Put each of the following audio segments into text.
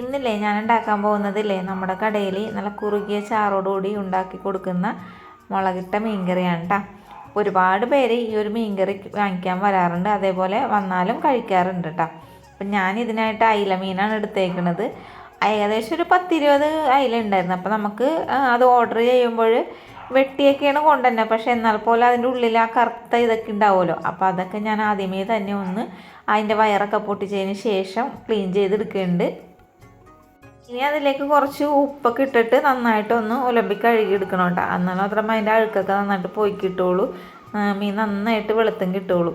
ഇന്നില്ലേ ഞാൻ ഉണ്ടാക്കാൻ പോകുന്നതില്ലേ? നമ്മുടെ കടയിൽ നല്ല കുറുകിയ ചാറോടുകൂടി ഉണ്ടാക്കി കൊടുക്കുന്ന മുളകിട്ട മീൻകറിയാണ് കേട്ടോ ഒരുപാട് പേര് ഈ ഒരു മീൻകറി വാങ്ങിക്കാൻ വരാറുണ്ട്. അതേപോലെ വന്നാലും കഴിക്കാറുണ്ട് കേട്ടോ അപ്പം ഞാൻ ഇതിനായിട്ട് അയില മീനാണ് എടുത്തേക്കുന്നത് ഏകദേശം ഒരു പത്തിരുപത് അയില ഉണ്ടായിരുന്നു. അപ്പോൾ നമുക്ക് അത് ഓർഡർ ചെയ്യുമ്പോൾ വെട്ടിയൊക്കെയാണ് കൊണ്ടുതന്നെ പക്ഷേ എന്നാൽ പോലും അതിന്റെ ഉള്ളിൽ ആ കറുത്ത ഇതൊക്കെ ഉണ്ടാവുമല്ലോ. അപ്പോൾ അതൊക്കെ ഞാൻ ആദ്യമേ തന്നെ ഒന്ന് അതിന്റെ വയറൊക്കെ പൊട്ടിച്ചതിന് ശേഷം ക്ലീൻ ചെയ്തെടുക്കുന്നുണ്ട്. ഇനി അതിലേക്ക് കുറച്ച് ഉപ്പൊക്കെ ഇട്ടിട്ട് നന്നായിട്ടൊന്ന് ഉലമ്പി കഴുകി എടുക്കണം കേട്ടോ. എന്നാൽ മാത്രമേ അതിന്റെ അഴുക്കൊക്കെ നന്നായിട്ട് പോയി കിട്ടുള്ളൂ മീൻ നന്നായിട്ട് വെളുത്തും കിട്ടുള്ളൂ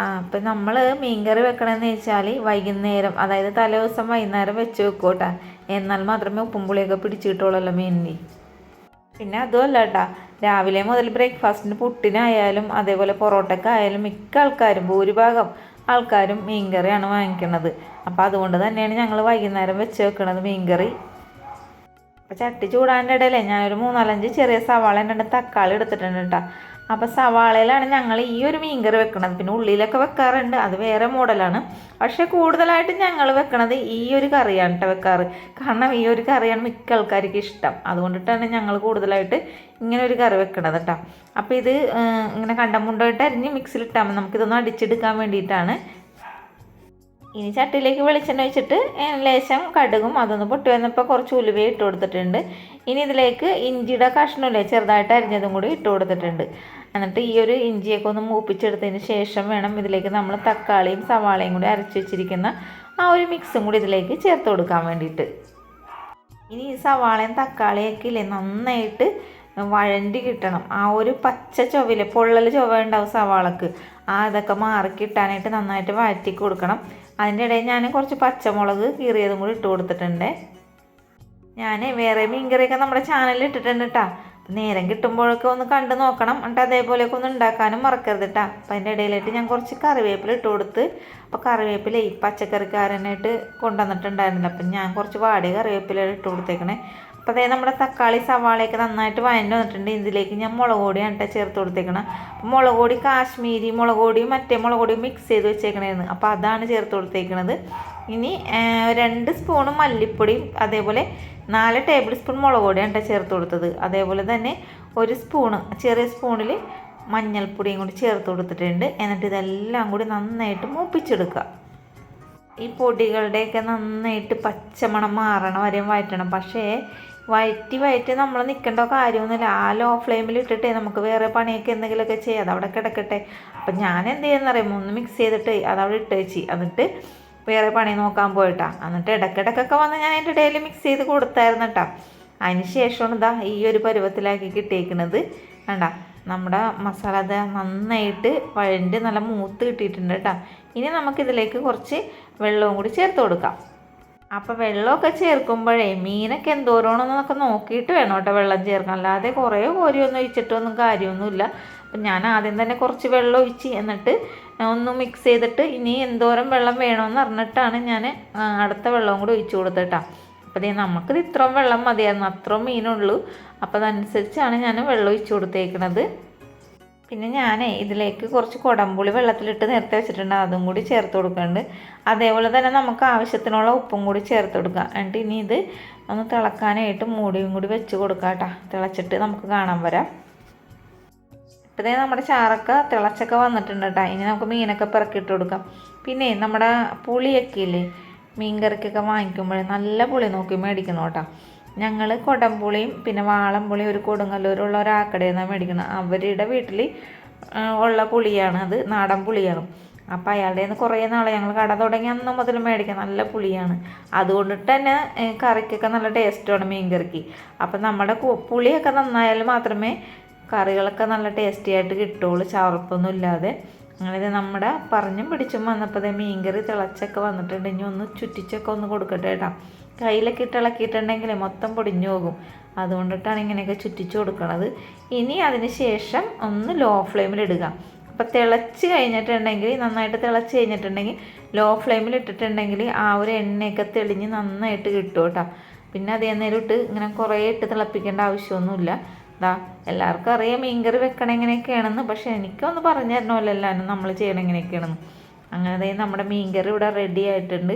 അപ്പം നമ്മൾ മീൻകറി വെക്കണമെന്ന് വെച്ചാൽ വൈകുന്നേരം അതായത് തലേ ദിവസം വൈകുന്നേരം വെച്ച് വെക്കും കേട്ടോ. എന്നാൽ മാത്രമേ ഉപ്പും പുളിയൊക്കെ പിടിച്ച് കിട്ടുള്ളൂ മീനിന്. പിന്നെ അതുമല്ല കേട്ടോ രാവിലെ മുതൽ ബ്രേക്ക്ഫാസ്റ്റിന് പുട്ടിനായാലും അതേപോലെ പൊറോട്ടക്കായാലും മിക്ക ആൾക്കാരും ഭൂരിഭാഗം ആൾക്കാരും മീൻകറിയാണ് വാങ്ങിക്കുന്നത് അപ്പോൾ അതുകൊണ്ട് തന്നെയാണ് ഞങ്ങൾ വൈകുന്നേരം വെച്ച് വെക്കുന്നത് മീൻകറി. അപ്പോൾ ചട്ടി ചൂടാന്റെ ഇടയിലേ ഞാനൊരു മൂന്നാലഞ്ച് ചെറിയ സവാള രണ്ട് തക്കാളി എടുത്തിട്ടുണ്ട് കേട്ടോ അപ്പോൾ സവാളയിലാണ് ഞങ്ങൾ ഈ ഒരു മീൻകറി വെക്കുന്നത് പിന്നെ ഉള്ളിലൊക്കെ വെക്കാറുണ്ട്. അത് വേറെ മോഡലാണ്. പക്ഷെ കൂടുതലായിട്ട് ഞങ്ങൾ വെക്കണത് ഈ ഒരു കറിയാണ് കേട്ടോ വെക്കാറ്. കാരണം ഈ ഒരു കറിയാണ് മിക്ക ആൾക്കാർക്ക് ഇഷ്ടം. അതുകൊണ്ടിട്ടാണ് ഞങ്ങൾ കൂടുതലായിട്ട് ഇങ്ങനെ ഒരു കറി വെക്കണത് കേട്ടോ അപ്പോൾ ഇത് ഇങ്ങനെ കണ്ടമുണ്ടായിട്ട് അരിഞ്ഞ് മിക്സിയിലിട്ടാൽ മതി. നമുക്കിതൊന്ന് അടിച്ചെടുക്കാൻ വേണ്ടിയിട്ടാണ്. ഇനി ചട്ടിയിലേക്ക് വെളിച്ചെണ്ണ ഒഴിച്ചിട്ട് ലേശം കടുകും അതൊന്ന് പൊട്ടി വന്നപ്പോൾ കുറച്ച് ഉലുവയും ഇട്ട് കൊടുത്തിട്ടുണ്ട്. ഇനി ഇതിലേക്ക് ഇഞ്ചിയുടെ കഷ്ണമില്ലേ ചെറുതായിട്ട് അരിഞ്ഞതും കൂടി ഇട്ട് കൊടുത്തിട്ടുണ്ട്. എന്നിട്ട് ഈ ഒരു ഇഞ്ചിയൊക്കെ ഒന്ന് മൂപ്പിച്ചെടുത്തതിന് ശേഷം വേണം ഇതിലേക്ക് നമ്മൾ തക്കാളിയും സവാളയും കൂടി അരച്ച് വെച്ചിരിക്കുന്ന ആ ഒരു മിക്സും കൂടി ഇതിലേക്ക് ചേർത്ത് കൊടുക്കാൻ വേണ്ടിയിട്ട്. ഇനി ഈ സവാളയും തക്കാളിയൊക്കെ ഇല്ലേ നന്നായിട്ട് വഴണ്ടി കിട്ടണം. ആ ഒരു പച്ച ചൊവയിൽ പൊള്ളൽ ചൊവ്വ ഉണ്ടാവും സവാളക്ക്. ആ ഇതൊക്കെ മാറി കിട്ടാനായിട്ട് നന്നായിട്ട് വഴറ്റി കൊടുക്കണം. അതിന്റെ ഇടയിൽ ഞാൻ കുറച്ച് പച്ചമുളക് കീറിയതും കൂടി ഇട്ട് കൊടുത്തിട്ടുണ്ട്. ഞാൻ വേറെ മീൻകറിയൊക്കെ നമ്മുടെ ചാനലിൽ ഇട്ടിട്ടുണ്ട് കേട്ടോ നേരം കിട്ടുമ്പോഴൊക്കെ ഒന്ന് കണ്ടു നോക്കണം. എന്നിട്ട് അതേപോലെയൊക്കെ ഒന്ന് ഉണ്ടാക്കാനും മറക്കരുത് കേട്ടോ അപ്പം അതിന്റെ ഇടയിലായിട്ട് ഞാൻ കുറച്ച് കറിവേപ്പില ഇട്ട് കൊടുത്ത് അപ്പോൾ കറിവേപ്പില ഈ പച്ചക്കറിക്കാരനായിട്ട് കൊണ്ടുവന്നിട്ടുണ്ടായിരുന്നില്ല. അപ്പം ഞാൻ കുറച്ച് വാടിയ കറിവേപ്പില ഇട്ട് കൊടുത്തേക്കണേ. അപ്പോൾ അതേ നമ്മുടെ തക്കാളി സവാളയൊക്കെ നന്നായിട്ട് വഴഞ്ഞു വന്നിട്ടുണ്ട്. ഇതിലേക്ക് ഞാൻ മുളക് പൊടിയാണ് കേട്ടോ ചേർത്ത് കൊടുത്തേക്കണം. അപ്പോൾ മുളക് പൊടി കാശ്മീരി മുളക് പൊടിയും മറ്റേ മുളക് പൊടിയും മിക്സ് ചെയ്ത് വെച്ചേക്കണേന്ന്. അപ്പോൾ അതാണ് ചേർത്ത് കൊടുത്തേക്കണത്. ഇനി രണ്ട് സ്പൂണ് മല്ലിപ്പൊടിയും അതേപോലെ നാല് ടേബിൾ സ്പൂൺ മുളക് പൊടിയാണ് കേട്ടോ ചേർത്ത് കൊടുത്തത്. അതേപോലെ തന്നെ ഒരു സ്പൂണ് ചെറിയ സ്പൂണിൽ മഞ്ഞൾപ്പൊടിയും കൂടി ചേർത്ത് കൊടുത്തിട്ടുണ്ട്. എന്നിട്ട് ഇതെല്ലാം കൂടി നന്നായിട്ട് മൂപ്പിച്ചെടുക്കുക. ഈ പൊടികളുടെയൊക്കെ നന്നായിട്ട് പച്ചമണം മാറണ വരെ വഴറ്റണം പക്ഷേ വയറ്റി വയറ്റി നമ്മൾ നിൽക്കേണ്ട കാര്യമൊന്നുമില്ല. ആ ലോ ഫ്ലെയിമിൽ ഇട്ടിട്ടേ നമുക്ക് വേറെ പണിയൊക്കെ എന്തെങ്കിലുമൊക്കെ ചെയ്യാം. അതവിടെ കിടക്കട്ടെ. അപ്പം ഞാൻ എന്ത് ചെയ്യുന്നറിയാം ഒന്ന് മിക്സ് ചെയ്തിട്ട് അതവിടെ ഇട്ട് വെച്ച് എന്നിട്ട് വേറെ പണി നോക്കാൻ പോയിട്ടാ. എന്നിട്ട് ഇടയ്ക്കിടയ്ക്കൊക്കെ വന്ന് ഞാൻ അതിന്റെ ഇടയിൽ മിക്സ് ചെയ്ത് കൊടുത്തായിരുന്നു കേട്ടോ അതിന് ശേഷമാണ് ഇതാ ഈ ഒരു പരുവത്തിലാക്കി കിട്ടിയേക്കുന്നത് വേണ്ട നമ്മുടെ മസാല അത് നന്നായിട്ട് വഴണ്ട് നല്ല മൂത്ത് കിട്ടിയിട്ടുണ്ട് കേട്ടോ ഇനി നമുക്കിതിലേക്ക് കുറച്ച് വെള്ളവും കൂടി ചേർത്ത് കൊടുക്കാം. അപ്പോൾ വെള്ളമൊക്കെ ചേർക്കുമ്പോഴേ മീനൊക്കെ എന്തോരമാണെന്നൊക്കെ നോക്കിയിട്ട് വേണം കേട്ടോ വെള്ളം ചേർക്കാൻ. അല്ലാതെ കുറേ കോരിയൊന്നും ഒഴിച്ചിട്ടൊന്നും കാര്യമൊന്നുമില്ല. അപ്പം ഞാൻ ആദ്യം തന്നെ കുറച്ച് വെള്ളം ഒഴിച്ച് എന്നിട്ട് ഒന്ന് മിക്സ് ചെയ്തിട്ട് ഇനി എന്തോരം വെള്ളം വേണമെന്ന് അറിഞ്ഞിട്ടാണ് ഞാൻ അടുത്ത വെള്ളവും കൂടി ഒഴിച്ചു കൊടുത്തിട്ടാ. അപ്പോൾ ദേ നമുക്കിത് ഇത്രയും വെള്ളം മതിയായിരുന്നു. അത്രയും മീനുള്ളൂ. അപ്പോൾ അതനുസരിച്ചാണ് ഞാൻ വെള്ളം ഒഴിച്ചു കൊടുത്തേക്കണത്. പിന്നെ ഞാൻ ഇതിലേക്ക് കുറച്ച് കുടംപുളി വെള്ളത്തിലിട്ട് നേരത്തെ വെച്ചിട്ടുണ്ട്. അതും കൂടി ചേർത്ത് കൊടുക്കുന്നുണ്ട് അതേപോലെ തന്നെ നമുക്ക് ആവശ്യത്തിനുള്ള ഉപ്പും കൂടി ചേർത്ത് കൊടുക്കുക എന്നിട്ട് ഇനി ഇത് ഒന്ന് തിളക്കാനായിട്ട് മൂടിയും കൂടി വെച്ച് കൊടുക്കാം കേട്ടോ. തിളച്ചിട്ട് നമുക്ക് കാണാൻ വരാം. ഇപ്പോഴേ നമ്മുടെ ചാറൊക്കെ തിളച്ചൊക്കെ വന്നിട്ടുണ്ട് കേട്ടോ. ഇനി നമുക്ക് മീനൊക്കെ പിറക്കിയിട്ട് കൊടുക്കാം. പിന്നെ നമ്മുടെ പുളിയൊക്കെ ഇല്ലേ? മീൻ കറിക്കൊക്കെ വാങ്ങിക്കുമ്പോൾ നല്ല പുളി നോക്കി മേടിക്കുന്നു കേട്ടോ. ഞങ്ങൾ കൊടംപുളിയും പിന്നെ വാളംപുളിയും ഒരു കൊടുങ്ങല്ലൂരുള്ള ഒരാക്കടയിൽ നിന്നാണ് മേടിക്കുന്നത് അവരുടെ വീട്ടിൽ ഉള്ള പുളിയാണ്. അത് നാടൻ പുളിയാണ്. അപ്പോൾ അയാളുടെ നിന്ന് കുറേ നാളെ ഞങ്ങൾ കട തുടങ്ങി അന്ന് മുതൽ മേടിക്കാം നല്ല പുളിയാണ്. അതുകൊണ്ടിട്ട് തന്നെ കറിക്കൊക്കെ നല്ല ടേസ്റ്റാണ് മീൻ കറിക്ക് അപ്പം നമ്മുടെ പുളിയൊക്കെ നന്നായാൽ മാത്രമേ കറികളൊക്കെ നല്ല ടേസ്റ്റി ആയിട്ട് കിട്ടുള്ളൂ. ചവർപ്പൊന്നും ഇല്ലാതെ. അങ്ങനെ നമ്മുടെ പറഞ്ഞും പിടിച്ചും വന്നപ്പോൾ ദേ മീൻകറി തിളച്ചൊക്കെ വന്നിട്ടുണ്ട്. ഇനി ഒന്ന് ചുറ്റിച്ചൊക്കെ ഒന്ന് കൊടുക്കട്ടെ കേട്ടോ. കയ്യിലൊക്കെ ഇട്ട് ഇളക്കിയിട്ടുണ്ടെങ്കിൽ മൊത്തം പൊടിഞ്ഞു പോകും. അതുകൊണ്ടിട്ടാണ് ഇങ്ങനെയൊക്കെ ചുറ്റിച്ചു കൊടുക്കണത്. ഇനി അതിന് ശേഷം ഒന്ന് ലോ ഫ്ലെയിമിലിടുക അപ്പോൾ തിളച്ച് കഴിഞ്ഞിട്ടുണ്ടെങ്കിൽ നന്നായിട്ട് തിളച്ച് കഴിഞ്ഞിട്ടുണ്ടെങ്കിൽ ലോ ഫ്ലെയിമിൽ ഇട്ടിട്ടുണ്ടെങ്കിൽ ആ ഒരു എണ്ണയൊക്കെ തെളിഞ്ഞ് നന്നായിട്ട് കിട്ടും കേട്ടോ. പിന്നെ അതേ നേരം ഇട്ട് ഇങ്ങനെ കുറേ ഇട്ട് തിളപ്പിക്കേണ്ട ആവശ്യമൊന്നുമില്ല. ദാ എല്ലാവർക്കും അറിയാം മീൻകറി വെക്കണം എങ്ങനെയൊക്കെയാണെന്ന്. പക്ഷേ എനിക്കൊന്ന് പറഞ്ഞു തരണമല്ലോ എല്ലാവരും നമ്മൾ ചെയ്യണം എങ്ങനെയൊക്കെയാണെന്ന്. അങ്ങനെ നമ്മുടെ മീൻകറി ഇവിടെ റെഡി ആയിട്ടുണ്ട്.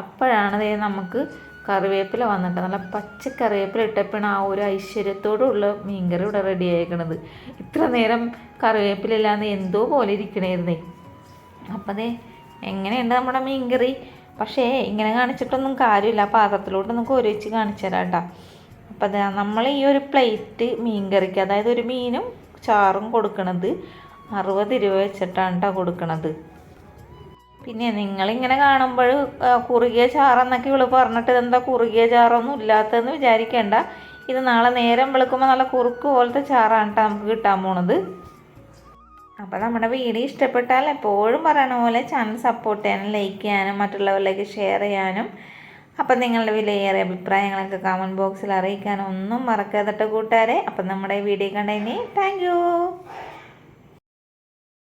അപ്പോഴാണ് നമുക്ക് കറിവേപ്പില വന്നിട്ട് നല്ല പച്ച കറിവേപ്പില ഇട്ടപ്പോഴാണ് ആ ഒരു ഐശ്വര്യത്തോടുള്ള മീൻകറി ഇവിടെ റെഡി ആയിരിക്കണത് ഇത്ര നേരം കറിവേപ്പില ഇല്ലാന്ന് എന്തോ പോലെ ഇരിക്കണായിരുന്നേ. അപ്പം അതെ എങ്ങനെയുണ്ട് നമ്മുടെ മീൻകറി? പക്ഷേ ഇങ്ങനെ കാണിച്ചിട്ടൊന്നും കാര്യമില്ല. പാത്രത്തിലോട്ട് നമുക്ക് ഒരുമിച്ച് കാണിച്ചു തരാം കേട്ടോ. അപ്പം അതാ നമ്മൾ ഈ ഒരു പ്ലേറ്റ് മീൻകറിക്ക് അതായത് ഒരു മീനും ചാറും കൊടുക്കണത് അറുപത് രൂപ വെച്ചിട്ടാണ് കേട്ടോ കൊടുക്കണത്. പിന്നെ നിങ്ങളിങ്ങനെ കാണുമ്പോൾ കുറുകിയ ചാറെന്നൊക്കെ ഇവൾ പറഞ്ഞിട്ട് ഇതെന്താ കുറുകിയ ചാറൊന്നും ഇല്ലാത്തതെന്ന് വിചാരിക്കേണ്ട. ഇത് നാളെ നേരം വെളുക്കുമ്പോൾ നല്ല കുറുക്ക് പോലത്തെ ചാറാണ് കേട്ടോ നമുക്ക് കിട്ടാൻ പോണത്. അപ്പോൾ നമ്മുടെ വീഡിയോ ഇഷ്ടപ്പെട്ടാൽ എപ്പോഴും പറയണ പോലെ ചാനൽ സപ്പോർട്ട് ചെയ്യാനും ലൈക്ക് ചെയ്യാനും മറ്റുള്ളവരിലേക്ക് ഷെയർ ചെയ്യാനും അപ്പം നിങ്ങളുടെ വിലയേറെ അഭിപ്രായങ്ങളൊക്കെ കമന്റ് ബോക്സിൽ അറിയിക്കാനും ഒന്നും മറക്കാതിട്ട് കൂട്ടുകാരെ. അപ്പം നമ്മുടെ വീഡിയോ കണ്ടതിന് താങ്ക്